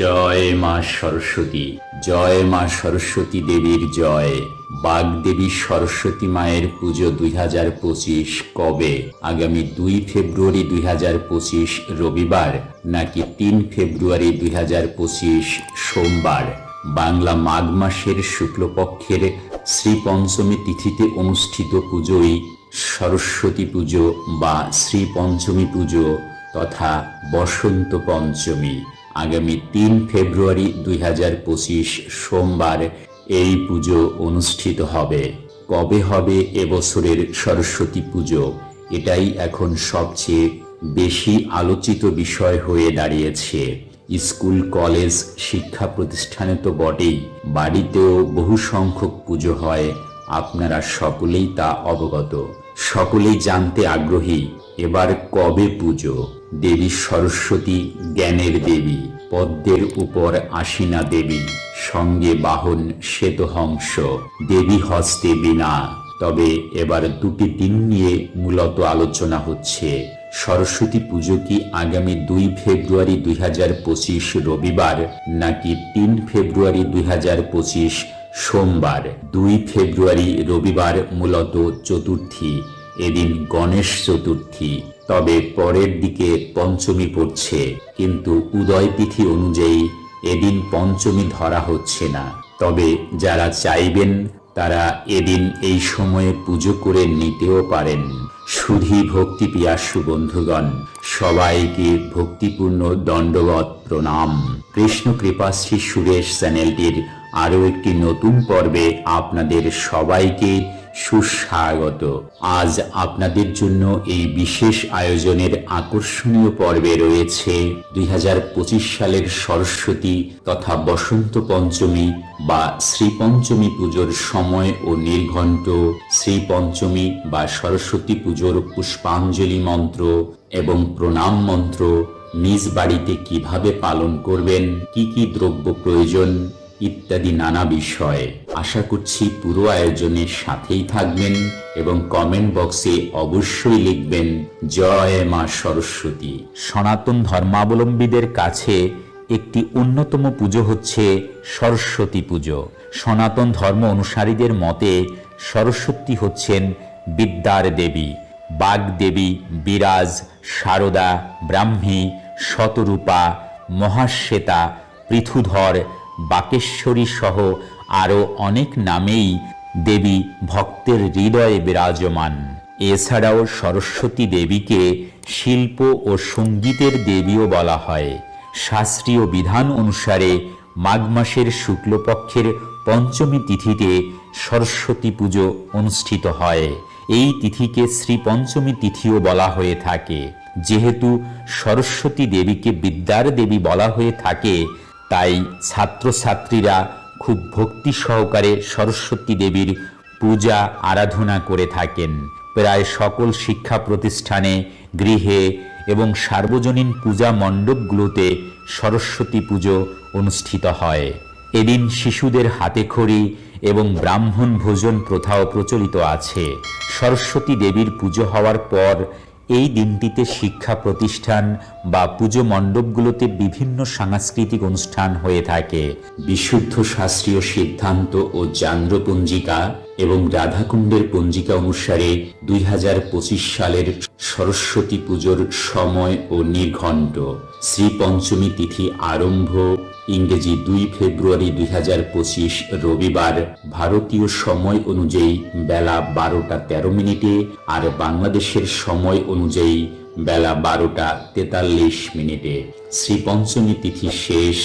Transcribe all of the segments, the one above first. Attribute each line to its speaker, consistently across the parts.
Speaker 1: জয় মা সরস্বতী, জয় মা সরস্বতী দেবীর জয়। বাগদেবী সরস্বতী মায়ের পুজো দুই হাজার পঁচিশ কবে? আগামী দুই ফেব্রুয়ারি দুই হাজার পঁচিশ রবিবার, নাকি তিন ফেব্রুয়ারি দুই হাজার পঁচিশ সোমবার? বাংলা মাঘ মাসের শুক্লপক্ষের শ্রী পঞ্চমী তিথিতে অনুষ্ঠিত পুজোই সরস্বতী পুজো বা শ্রী পঞ্চমী পুজো তথা বসন্ত পঞ্চমী। আগামী তিন ফেব্রুয়ারি দুই হাজার পঁচিশ সোমবার এই পুজো অনুষ্ঠিত হবে। কবে হবে এবছরের সরস্বতী পুজো? এটাই এখন সবচেয়ে বেশি আলোচিত বিষয় হয়ে দাঁড়িয়েছে। স্কুল, কলেজ, শিক্ষা প্রতিষ্ঠানে তো বটেই, বাড়িতেও বহু সংখ্যক পুজো হয়। আপনারা সকলেই তা অবগত। সকলেই জানতে আগ্রহী। এবার কবে পুজো? দেবী সরস্বতী জ্ঞানের দেবী, পদ্মের উপর আসিনা দেবী, সঙ্গে বাহন শ্বেতহংস, দেবী হস্তে বিনা। তবে এবার দুটি দিন নিয়ে মূলত আলোচনা হচ্ছে। সরস্বতী পুজো কি আগামী দুই ফেব্রুয়ারি দুই হাজার পঁচিশ রবিবার, নাকি তিন ফেব্রুয়ারি দুই হাজার পঁচিশ সোমবার? দুই ফেব্রুয়ারি রবিবার মূলত চতুর্থী, এদিন গণেশ চতুর্থী। তবে পরের দিকে পঞ্চমী পড়ছে, কিন্তু উদয় তিথি অনুযায়ী এদিন পঞ্চমী ধরা হচ্ছে না। তবে যারা চাইবেন, তারা এদিন এই সময়ে পুজো করে নিতেও পারেন। সুধী ভক্তি পিয়াসু বন্ধুগণ, সবাইকে ভক্তিপূর্ণ দণ্ডবত প্রণাম। কৃষ্ণ কৃপাশ্রী সুরেশ চ্যানেলটির আরও একটি নতুন পর্বে আপনাদের সবাইকে সুস্বাগত। আজ আপনাদের জন্য এই বিশেষ আয়োজনের আকর্ষণীয় পর্বে রয়েছে দুই হাজার পঁচিশ সালের সরস্বতী তথা বসন্ত পঞ্চমী বা শ্রী পঞ্চমী পুজোর সময় ও নির্ঘণ্ট, শ্রী পঞ্চমী বা সরস্বতী পুজোর পুষ্পাঞ্জলি মন্ত্র এবং প্রণাম মন্ত্র নিজ বাড়িতে কীভাবে পালন করবেন, কি কি দ্রব্য প্রয়োজন ইত্যাদি নানা বিষয়ে। আশা করছি পুরো আয়োজনের সাথেই থাকবেন এবং কমেন্ট বক্সে অবশ্যই লিখবেন, জয় মা সরস্বতী। সনাতন ধর্মাবলম্বীদের কাছে একটি অন্যতম পুজো হচ্ছে সরস্বতী পুজো। সনাতন ধর্ম অনুসারীদের মতে সরস্বতী হচ্ছেন বিদ্যার দেবী। বাগদেবী বিরাজ শারদা ব্রাহ্মী, শতরূপা, মহাশ্বেতা, পৃথুধর বাকেশ্বরী সহ আরও অনেক নামেই দেবী ভক্তের হৃদয়ে বিরাজমান। এছাড়াও সরস্বতী দেবীকে শিল্প ও সঙ্গীতের দেবীও বলা হয়। শাস্ত্রীয় বিধান অনুসারে মাঘ মাসের শুক্লপক্ষের পঞ্চমী তিথিতে সরস্বতী পুজো অনুষ্ঠিত হয়। এই তিথিকে শ্রী পঞ্চমী তিথিও বলা হয়ে থাকে। যেহেতু সরস্বতী দেবীকে বিদ্যার দেবী বলা হয়ে থাকে তাই ছাত্রছাত্রীরা খুব ভক্তি সহকারে সরস্বতী দেবীর পূজা আরাধনা করে থাকেন। প্রায় সকল শিক্ষা প্রতিষ্ঠানে, গৃহে এবং সার্বজনীন পূজা মণ্ডপগুলোতে সরস্বতী পুজো অনুষ্ঠিত হয়। এদিন শিশুদের হাতে খড়ি এবং ব্রাহ্মণ ভোজন প্রথাও প্রচলিত আছে। সরস্বতী দেবীর পুজো হওয়ার পর এই দিনটিতে শিক্ষা প্রতিষ্ঠান বা পুজো মণ্ডপগুলোতে বিভিন্ন সাংস্কৃতিক অনুষ্ঠান হয়ে থাকে। বিশুদ্ধ শাস্ত্রীয় সিদ্ধান্ত ও চান্দ্র পঞ্জিকা এবং রাধাকুণ্ডের পঞ্জিকা অনুসারে দুই হাজার পঁচিশ সালের সরস্বতী পুজোর সময় ও নির্ঘণ্ট। শ্রী পঞ্চমী তিথি আরম্ভ ইংরেজি দুই ফেব্রুয়ারি দুই হাজার পঁচিশ রবিবার ভারতীয় সময় অনুযায়ী বেলা বারোটা তেরো মিনিটে আর বাংলাদেশের সময় অনুযায়ী বেলা বারোটা তেতাল্লিশ মিনিটে। শ্রী পঞ্চমী তিথি শেষ।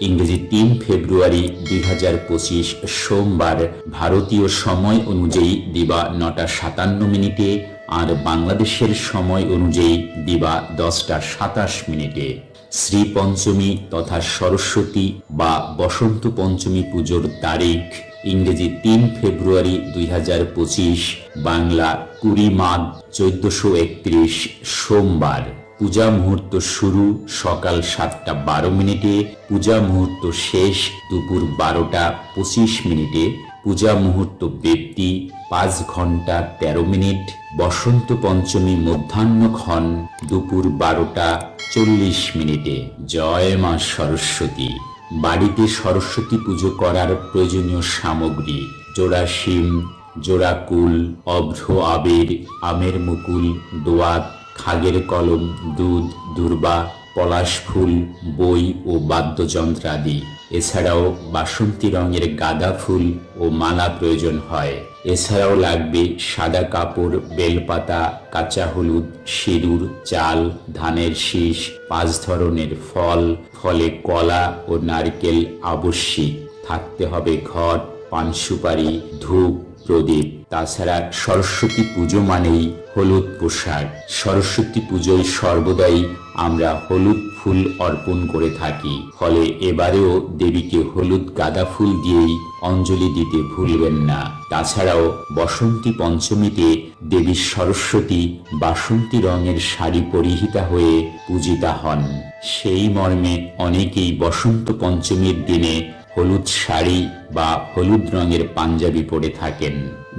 Speaker 1: ইংরেজি তিন ফেব্রুয়ারি দুই হাজার পঁচিশ সোমবার ভারতীয় সময় অনুযায়ী দিবা নটা সাতান্ন মিনিটে আর বাংলাদেশের সময় অনুযায়ী দিবা দশটা সাতাশ মিনিটে। শ্রী পঞ্চমী তথা সরস্বতী বা বসন্ত পঞ্চমী পুজোর তারিখ ইংরেজি তিন ফেব্রুয়ারি দুই হাজার পঁচিশ, বাংলা কুড়ি মাঘ চোদ্দশো একত্রিশ, সোমবার। পূজা মুহূর্ত শুরু সকাল সাতটা বারো মিনিটে, পূজা মুহূর্ত শেষ দুপুর বারোটা পঁচিশ মিনিটে। পূজা মুহূর্ত ব্যক্তি, পাঁচ ঘণ্টা তেরো মিনিট, বসন্ত পঞ্চমী মধ্যাহ্নক্ষণ, দুপুর বারোটা, চল্লিশ মিনিটে। জয় মা সরস্বতী। বাড়িতে সরস্বতী পুজো করার প্রয়োজনীয় সামগ্রী, জোড়া শিম, জোড়া কুল, অভ্র আবির, আমের মুকুল দোয়াত খাগের কলম, দুধ, দুর্বা, পলাশ ফুল, বই ও বাদ্যযন্ত্র আদি। এছাড়াও বাসন্তী রঙের গাঁদা ফুল ও মালা প্রয়োজন হয়। এছাড়াও লাগবে সাদা কাপড়, বেলপাতা, কাঁচা হলুদ, সিঁদুর, চাল, ধানের শীষ, পাঁচ ধরনের ফল, ফলে কলা ও নারকেল আবশ্যিক। থাকতে হবে ঘট পান সুপারি, ধূপ প্রদীপ। তাছাড়া সরস্বতী পুজো মানেই হলুদ পোশাক সরস্বতী পুজোয় সর্বদাই আমরা হলুদ ফুল অর্পণ করে থাকি। ফলে এবারেও দেবীকে হলুদ গাঁদা ফুল দিয়েই অঞ্জলি দিতে ভুলবেন না। তাছাড়াও বসন্তী পঞ্চমীতে দেবী সরস্বতী বাসন্তী রঙের শাড়ি পরিহিতা হয়ে পূজিতা হন। সেই মর্মে অনেকেই বসন্ত পঞ্চমীর দিনে হলুদ শাড়ি বা হলুদ রঙের পাঞ্জাবি পরে থাকেন।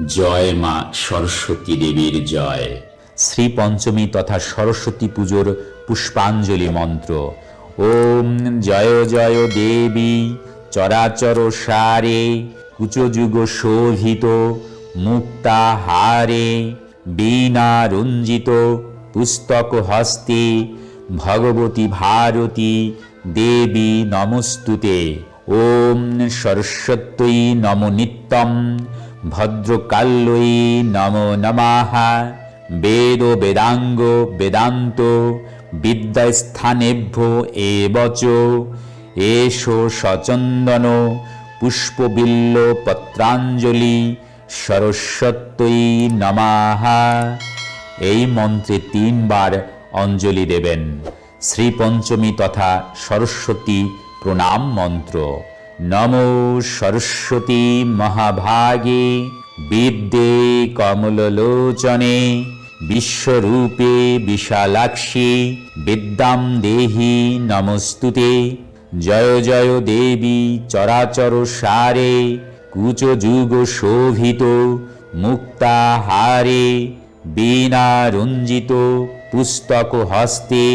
Speaker 1: জয় মা সরস্বতী দেবীর জয়। শ্রী পঞ্চমী তথা সরস্বতী পুজোর পুষ্পাঞ্জলি মন্ত্র। ওম জয় জয় দেবী, চরাচর সারে, কুচযুগ শোভিত মুক্তাহারে বীণা রঞ্জিত, পুস্তক হস্তে, ভগবতী ভারতী দেবী নমস্তুতে। ওম সরস্বত্যই নম নিত্যম ভদ্রকাল্যই নম নমাহা। বেদ বেদাঙ্গ বেদান্ত, বিদ্যাস্থানেভ্য এবচ। এষো সচন্দন, পুষ্পবিল্ল পত্রাঞ্জলি, সরস্বত্যই নমাহা। এই মন্ত্রে তিনবার অঞ্জলি দেবেন। শ্রী পঞ্চমী তথা সরস্বতী প্রণাম মন্ত্র। নম সরস্বতী মহাভাগে বিদ্যে কমললোচনে বিশ্বরূপে বিশালাক্ষী বিদ্যাম দেহি নমস্তুতে। জয় জয় দেবী চরাচর সারে কুচযুগ শোভিত মুক্তাহারে বীণা রঞ্জিত, পুস্তক হস্তে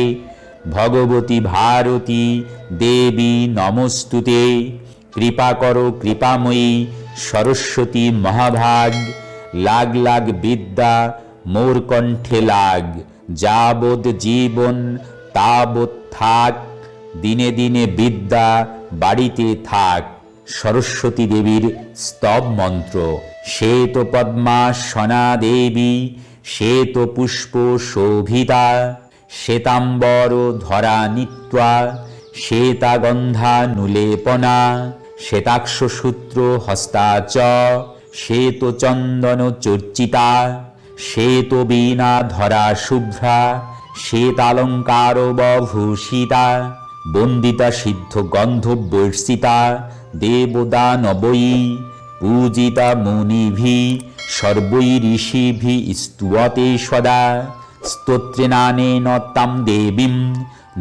Speaker 1: ভগবতী ভারতী দেবী নমস্তুতে। কৃপা করো, কৃপাময়ী সরস্বতী মহাভাগ। লাগ লাগ বিদ্যা, মোর কণ্ঠে লাগ। যাবৎ জীবন, তাবৎ থাক। দিনে দিনে বিদ্যা বাড়িতে থাক। সরস্বতী দেবীর স্তব মন্ত্র। শ্বেত পদ্মা, সনা দেবী। শ্বেত পুষ্প, শোভিতা। শ্বেতাম্বর ধরা নিত্বা, শ্বেতাগন্ধা নুলেপনা শ্বেতাক্ষ সূত্র হস্তাচ শ্বেত চন্দন চর্চিতা শ্বেত বীণা ধরা শুভ্রা, শ্বেতালঙ্কার বভূষিতা, বন্দিতা সিদ্ধ গন্ধ বর্ষিতা দেবদানবৈ পূজিতা মুনিভি সর্বৈ ঋষিভি স্তুয়তে সদা। স্তোত্রেনানেন তাম দেবীম,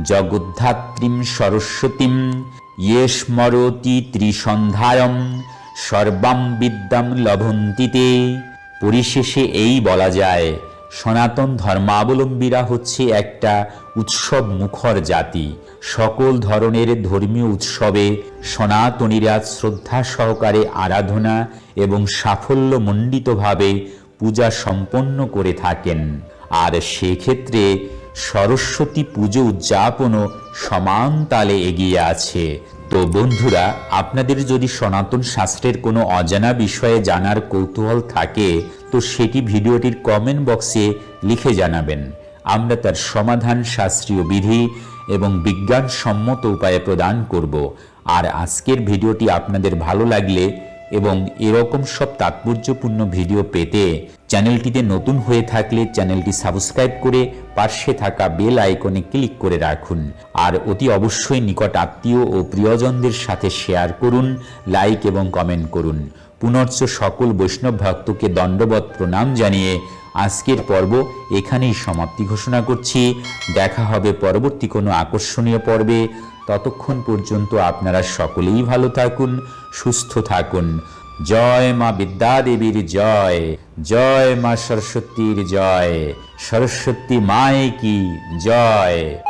Speaker 1: জগদ্ধাত্রীম সরস্বতীম ইয়ে স্মরতি ত্রিসন্ধ্যায়ম সর্বাম বিদ্যাম লভন্তিতে। পরিশেষে এই বলা যায়, সনাতন ধর্মাবলম্বীরা হচ্ছে একটা উৎসব মুখর জাতি। সকল ধরনের ধর্মীয় উৎসবে সনাতনীরা শ্রদ্ধা সহকারে আরাধনা এবং সাফল্যমণ্ডিতভাবে পূজা সম্পন্ন করে থাকেন। আর সেক্ষেত্রে সরস্বতী পুজো উদযাপনও সমান তালে এগিয়ে আছে। তো বন্ধুরা, আপনাদের যদি সনাতন শাস্ত্রের কোনো অজানা বিষয়ে জানার কৌতূহল থাকে, তো সেটি ভিডিওটির কমেন্ট বক্সে লিখে জানাবেন। আমরা তার সমাধান শাস্ত্রীয় বিধি এবং বিজ্ঞানসম্মত উপায়ে প্রদান করব। আর আজকের ভিডিওটি আপনাদের ভালো লাগলে এবং এরকম সব তাৎপর্যপূর্ণ ভিডিও পেতে চ্যানেলটিতে নতুন হয়ে থাকলে চ্যানেলটি সাবস্ক্রাইব করে পার্শ্বে থাকা বেল আইকনে ক্লিক করে রাখুন। আর অতি অবশ্যই নিকট আত্মীয় ও প্রিয়জনদের সাথে শেয়ার করুন, লাইক এবং কমেন্ট করুন। পুনর্চ সকল বৈষ্ণব ভক্তকে দণ্ডবত প্রণাম জানিয়ে আজকের পর্ব এখানেই সমাপ্তি ঘোষণা করছি। দেখা হবে পরবর্তী কোনো আকর্ষণীয় পর্বে। ততক্ষণ পর্যন্ত আপনারা সকলেই ভালো থাকুন, সুস্থ থাকুন। জয় মা বিদ্যা দেবীর জয় জয় মা সরস্বতীর জয়, সরস্বতী মায়ে কি জয়।